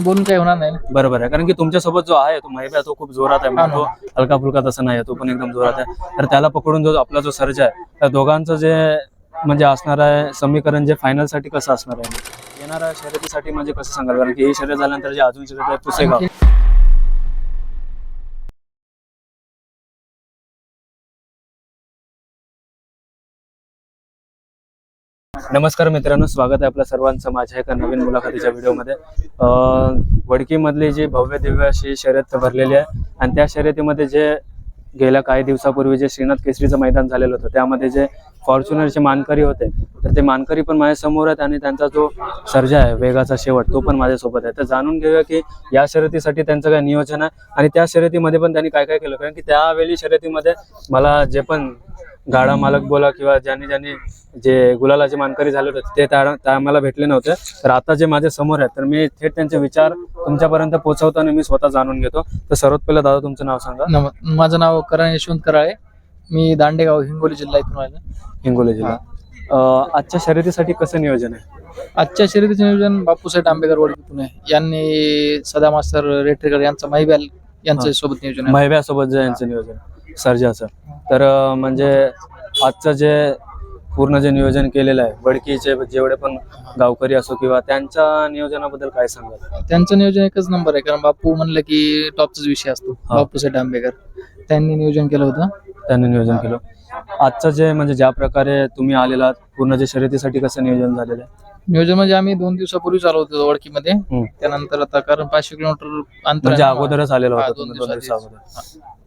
बोलून काही होणार नाही ना. बरोबर आहे. कारण की तुमच्यासोबत जो आहे तो महिबा तो खूप जोरात आहे. म्हणजे. तो हलका फुलका तसा नाही आहे. तो पण एकदम जोरात आहे. तर त्याला पकडून जो आपला जो सर्ज आहे त्या दोघांचं जे म्हणजे असणार आहे समीकरण जे फायनलसाठी कसं असणार आहे? येणाऱ्या शर्यतीसाठी म्हणजे कसं सांगाल? कारण की ही शर्यत झाल्यानंतर जे अजून शर्यत आहे पुसेगाव नमस्कार मित्रांनो स्वागत आहे आपल्या सर्वांचं माझ्या एका नवीन मुलाखतीच्या व्हिडिओमध्ये. वडकीमधली जी भव्य दिव्य अशी शर्यत भरलेली आहे आणि त्या शर्यतीमध्ये जे गेल्या काही दिवसापूर्वी जे श्रीनाथ केसरीचं मैदान झालेलं होतं त्यामध्ये जे फॉर्च्युनरचे मानकरी होते तर ते मानकरी पण माझ्यासमोर आहेत आणि त्यांचा जो सर्जा आहे वेगाचा शेवट तो पण माझ्यासोबत आहे. तर जाणून घेऊया की या शर्यतीसाठी त्यांचं काय नियोजन आहे आणि त्या शर्यतीमध्ये पण त्यांनी काय काय केलं? कारण की त्यावेळी शर्यतीमध्ये मला जे पण गाडा मालक बोला किंवा ज्यांनी ज्यांनी जे गुलालाचे मानकरी झाले होते ते त्या आम्हाला भेटले नव्हते. तर आता जे माझ्यासमोर आहेत तर मी थेट त्यांचे विचार तुमच्यापर्यंत पोहोचवताना मी स्वतः जाणून घेतो. तर सर्वात पहिलं दादा तुमचं नाव सांगा. माझं नाव करण यशवंत कराळे. मी दांडेगाव हिंगोली जिल्हा इथून आलो. हिंगोली जिल्हा. अं, आजच्या शर्यतीसाठी कसं नियोजन आहे? आजच्या शर्यतीचे नियोजन बापूसाहेब आंबेकर वडकी पुणे यांनी सदा मास्तर रेटरेकर यांचा माहिब्याल यांच्या सोबत नियोजन आहे. महिब्यासोबत जे यांचं नियोजन सर्जाचं तर म्हणजे आजचं जे पूर्ण जे नियोजन केलेलं आहे वडकीचे जेवढे पण गावकरी असो किंवा त्यांच्या नियोजनाबद्दल काय सांगाल? त्यांचं नियोजन एकच नंबर आहे कारण बापू म्हणलं की टॉपचाच विषय असतो. बापूसाहेब आंबेकर त्यांनी नियोजन केलं होतं. त्यांनी नियोजन केलं. आजचं जे म्हणजे ज्या प्रकारे तुम्ही आलेला आहात, पूर्ण जे शर्यतीसाठी कसं नियोजन झालेलं आहे? नियोजन म्हणजे आम्ही दोन दिवसापूर्वी चालू होतो वडकीमध्ये हम्म. त्यानंतर आता कारण पाचशे किलोमीटर अंतर म्हणजे आहे. अगोदरच आलेलो हा, होता दोन तुम्ही दोन दिवसाआधी. दिवसा अगोदर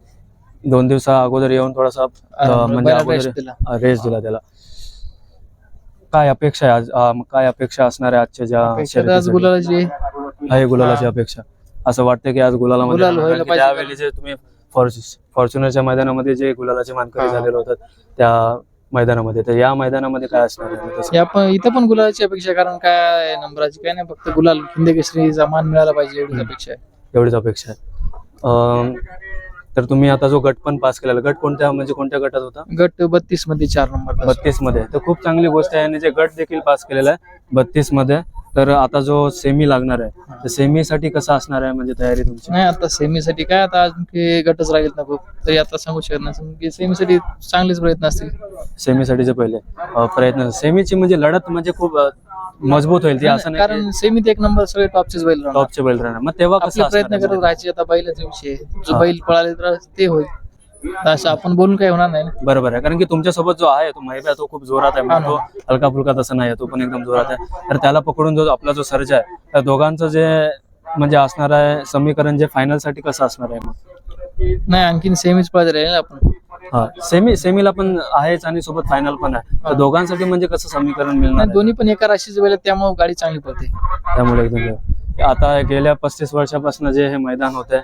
दोन दिवसा अगोदर येऊन थोडासा अं, म्हणजे अगोदर दिला. रेस दिला त्याला काय अपेक्षा आहे आज अं, काय अपेक्षा असणार आहे आजच्या ज्या अपेक्षा तर आज शर्यतीसाठी? गुलालाची आहे गुलालाची अपेक्षा असं वाटतं की आज गुलालामध्ये गुलाल राहणार. व्हायला कारण की पाहिजे. त्यावेळी जे तुम्ही फॉर्च्यु- फॉर्च्युनरच्या मैदानामध्ये जे गुलालाचे मानकरी हा. झालेले होतात त्या मैदानामध्ये तर या मैदानामध्ये काय असणार आहे तसं? या पण इथं पण गुलालाची अपेक्षा आहे, कारण काय नंबराची काय नाही फक्त गुलाल हिंद केसरीचा मान मिळाला पाहिजे एवढीच अपेक्षा आहे एवढीच अपेक्षा आहे अं, तर तुम्ही आता जो गट पण पास केलेला गट कोणत्या म्हणजे कोणत्या गटात होता? गट बत्तीसमध्ये चार नंबर बत्तीसमध्ये तर खूप चांगली गोष्ट आहे आणि जे गट देखील पास केलेला आहे बत्तीसमध्ये तर आता जो सेमी लागणार आहे तर सेमीसाठी कसं असणार आहे म्हणजे तयारी तुमची? नाही आता सेमीसाठी काय आता अजून गटच राहील ना खूप. तरी आता सांगू शकत नाही. सेमीसाठी चांगलेच प्रयत्न असतील. सेमीसाठीचे पहिले प्रयत्न. सेमीची म्हणजे लढत म्हणजे खूप मजबूत होईल ती असं नाही कारण सेमीत एक नंबर सगळे टॉपचेच बैल राहणार. टॉपचे बैल राहणार. मग तेव्हा कसं आपले प्रयत्न करत? राहायचे आता बैलाचा विषय आहे. जो. बैल पळाले तर ते होईल. असं आपण बोलून काही होणार नाही ना. बरोबर आहे. कारण की तुमच्यासोबत जो आहे तो महिबा तो खूप जोरात आहे. म्हणजे तो हलका फुलका तसा नाही आहे तो पण एकदम जोरात आहे. तर त्याला पकडून जो आपला जो सर्ज आहे त्या दोघांचं जे म्हणजे असणार आहे समीकरण जे फायनलसाठी कसं असणार आहे मग? नाही आणखीन सेमीच पळायचं राहील ना आपण. हा सेमी सेमीला पण आहेच आणि सोबत फायनल पण आहे. तर दोघांसाठी म्हणजे कसं समीकरण मिळणार आहे? दोन्ही पण एका राशीचे आहेत, त्यामुळे गाडी चांगली पळते. त्यामुळे एकदम आता गेल्या पस्तीस वर्षापासून जे हे मैदान होत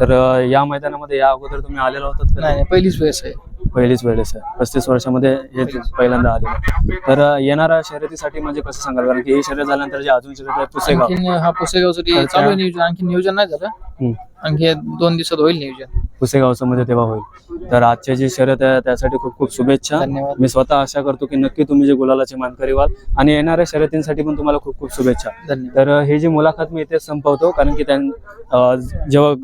तर अं, या मैदानामध्ये या अगोदर तुम्ही आलेला होतात का? नाही नाही, पहिलीच वेळेस आहे. पहिलीच वेळेस आहे. पस्तीस वर्षामध्ये हे पहिल्यांदा आले तर अं, येणाऱ्या शर्यतीसाठी म्हणजे कसं सांगाल? कारण की ही शर्यत झाल्यानंतर जे अजून शर्यत आहे पुसेगाव. आणखीन हा पुसेगावसाठी तर चालू आहे नियोजन. आणखी नियोजन नाही झालं. हम्म. आणखी दोन दिवसात होईल नियोजन. पुसेगावचं म्हणजे तेव्हा होईल. तर आजची जी शर्यत आहे त्यासाठी खूप खूप शुभेच्छा. मी स्वतः आशा करतो की नक्की तुम्ही जे गुलालाचे मानकरी व्हाल आणि येणाऱ्या शर्यतींसाठी पण तुम्हाला खूप खूप शुभेच्छा. तर ही जी मुलाखत मी इथेच संपवतो कारण की त्यां जेव्हा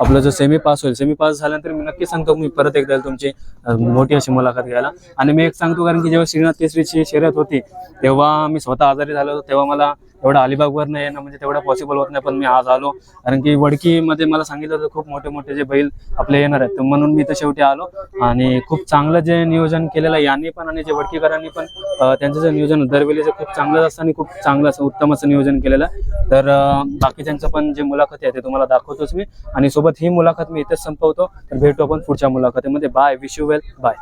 आपलं जो सेमी पास होईल सेमी पास झाल्यानंतर मी नक्की सांगतो मी परत एकदा तुमची मोठी अशी मुलाखत घ्यायला. आणि मी एक सांगतो कारण की जेव्हा श्रीनाथ केसरीची शर्यत होती तेव्हा मी स्वतः आजारी झालो होतो तेव्हा मला एवढं अलिबागवर नाही येणं म्हणजे तेवढं पॉसिबल होत नाही पण मी आज आलो. कारण की वडकीमध्ये मला सांगितलं होतं खूप मोठे मोठे जे बैल आपले येणार आहेत म्हणून मी इथं शेवटी आलो. आणि खूप चांगलं जे नियोजन केलेलं आहे यांनी पण आणि जे वडकीकरांनी पण त्यांचं जे नियोजन दरवेळीचं खूप चांगलं असतं आणि खूप चांगलं असं उत्तम असं नियोजन केलेलं. आहे तर बाकीच्यांचं पण जे मुलाखत आहे ते तुम्हाला दाखवतोच मी. आणि सोबत ही मुलाखत मी इथेच संपवतो. तर भेटू आपण पुढच्या मुलाखतीमध्ये. Bye wish you well bye